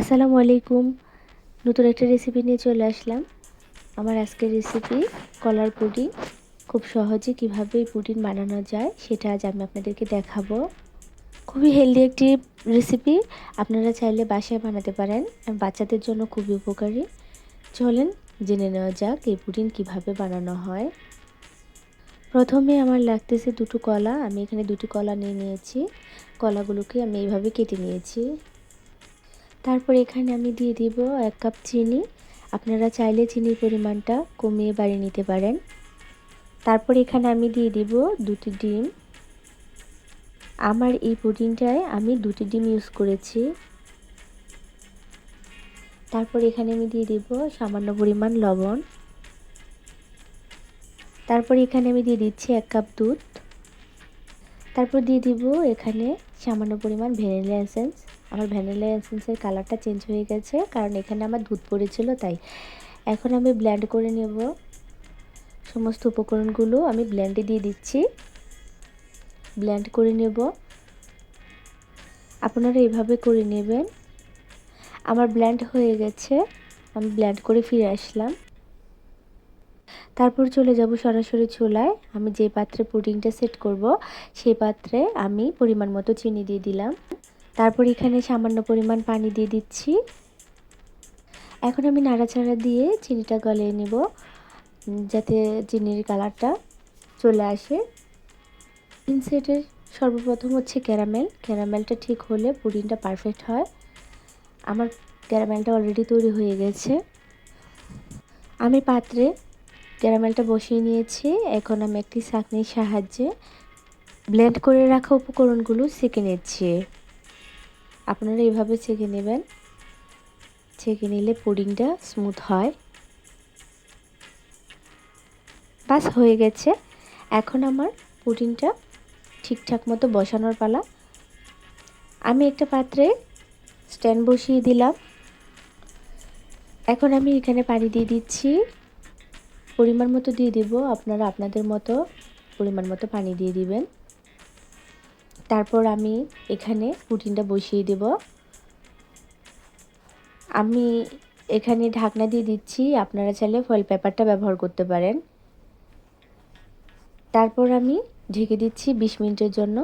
আসসালামু আলাইকুম। নতুন একটা রেসিপি নিয়ে চলে আসলাম। আমার আজকের রেসিপি কলার পুডিং। খুব সহজে কীভাবে এই পুডিং বানানো যায় সেটা আজ আমি আপনাদেরকে দেখাবো। খুবই হেলদি একটি রেসিপি আপনারা চাইলে বাসায় বানাতে পারেন। বাচ্চাদের জন্য খুবই উপকারী। চলেন জেনে নেওয়া যাক এই পুডিং কীভাবে বানানো হয়। প্রথমে আমার লাগতেছে দুটো কলা। আমি এখানে দুটি কলা নিয়ে নিয়েছি। কলাগুলোকে আমি এইভাবে কেটে নিয়েছি। তারপর এখানে আমি দিয়ে দিব এক কাপ চিনি। আপনারা চাইলে চিনির পরিমাণটা কমিয়ে বাড়িয়ে নিতে পারেন। তারপর এখানে আমি দিয়ে দিব দুটি ডিম। আমার এই পুডিংটায় আমি দুটি ডিম ইউজ করেছি। তারপর এখানে আমি দিয়ে দিব সামান্য পরিমাণ লবণ। তারপর এখানে আমি দিয়ে দিচ্ছি এক কাপ দুধ। তারপর দিয়ে দিব এখানে সামান্য পরিমাণ ভ্যানিলা এসেন্স। আমার ভ্যানিলা এসেন্সের কালারটা চেঞ্জ হয়ে গেছে, কারণ এখানে আমার দুধ পড়েছিল তাই। এখন আমি ব্ল্যান্ড করে নেব। সমস্ত উপকরণগুলো আমি ব্ল্যান্ডে দিয়ে দিচ্ছি। ব্ল্যান্ড করে নেব। আপনারা এইভাবে করে নেবেন। আমার ব্ল্যান্ড হয়ে গেছে, আমি ব্ল্যান্ড করে ফিরে আসলাম। তারপর চলে যাব সরাসরি চুলায়। আমি যে পাত্রে পুডিংটা সেট করব, সেই পাত্রে আমি পরিমাণ মতো চিনি দিয়ে দিলাম। তারপর এখানে সামান্য পরিমাণ পানি দিয়ে দিচ্ছি। এখন আমি নাড়াচাড়া দিয়ে চিনিটা গলিয়ে নেব যাতে চিনির কালারটা চলে আসে। ইনসেটের সর্বপ্রথম হচ্ছে ক্যারামেল। ক্যারামেলটা ঠিক হলে পুডিংটা পারফেক্ট হয়। আমার ক্যারামেলটা অলরেডি তৈরি হয়ে গেছে। আমি পাত্রে ক্যারামেলটা বসিয়ে নিয়েছি। এখন আমি একটি চাকনির সাহায্যে ব্লেন্ড করে রাখা উপকরণগুলো সেঁকে নিচ্ছি। আপনারা এভাবে ছেঁকে নেবেন। ছেঁকে নিলে পুডিংটা স্মুথ হয়। বাস, হয়ে গেছে। এখন আমার পুডিংটা ঠিকঠাক মতো বসানোর পালা। আমি একটা পাত্রে স্ট্যান্ড বসিয়ে দিলাম। এখন আমি এখানে পানি দিয়ে দিচ্ছি। পরিমাণ মতো দিয়ে দিব। আপনারা আপনাদের মতো পরিমাণ মতো পানি দিয়ে দিবেন। তারপর আমি এখানে পুটিনটা বসিয়ে দেব। আমি এখানে ঢাকনা দিয়ে দিচ্ছি, আপনারা চাইলে ফয়েল পেপারটা ব্যবহার করতে পারেন। তারপর আমি ঢেকে দিচ্ছি বিশ মিনিটের জন্য।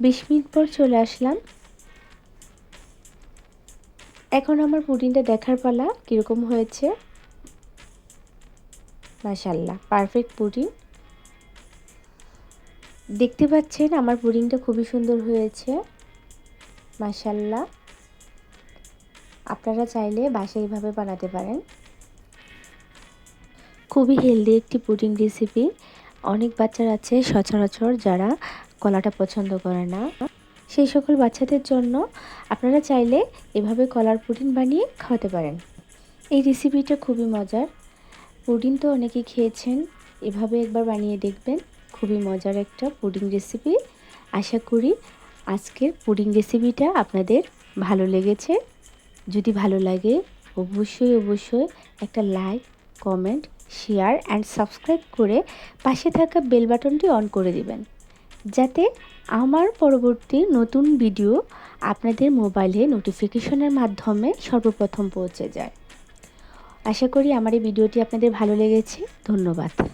বিশ মিনিট পর চলে আসলাম। এখন আমার পুটিনটা দেখার পালা কীরকম হয়েছে? মাশাল্লাহ পারফেক্ট পুডিং দেখতে পাচ্ছেন, আমার পুডিংটা খুবই সুন্দর হয়েছে। মাশাল্লাহ আপনারা চাইলে বাসায় এইভাবে বানাতে পারেন। খুবই হেলদি একটি পুডিং রেসিপি। অনেক বাচ্চার আছে, সচরাচর যারা কলাটা পছন্দ করে না। সেই সকল বাচ্চাদের জন্য আপনারা চাইলে এভাবে কলার পুডিং বানিয়ে খাওয়াতে পারেন। এই রেসিপিটা খুবই মজার। পুডিং তো অনেকেই খেয়েছেন, এভাবে একবার বানিয়ে দেখবেন। খুবই মজার একটা পুডিং রেসিপি আশা করি আজকের পুডিং রেসিপিটা আপনাদের ভালো লেগেছে। যদি ভালো লাগে, অবশ্যই অবশ্যই একটা like comment share and subscribe করে পাশে থাকা বেল বাটনটি অন করে দিবেন। যাতে আমার পরবর্তী নতুন ভিডিও আপনাদের মোবাইলে নোটিফিকেশনের মাধ্যমে সর্বপ্রথম পৌঁছে যায়। আশা করি আমার এই ভিডিওটি আপনাদের ভালো লেগেছে। ধন্যবাদ।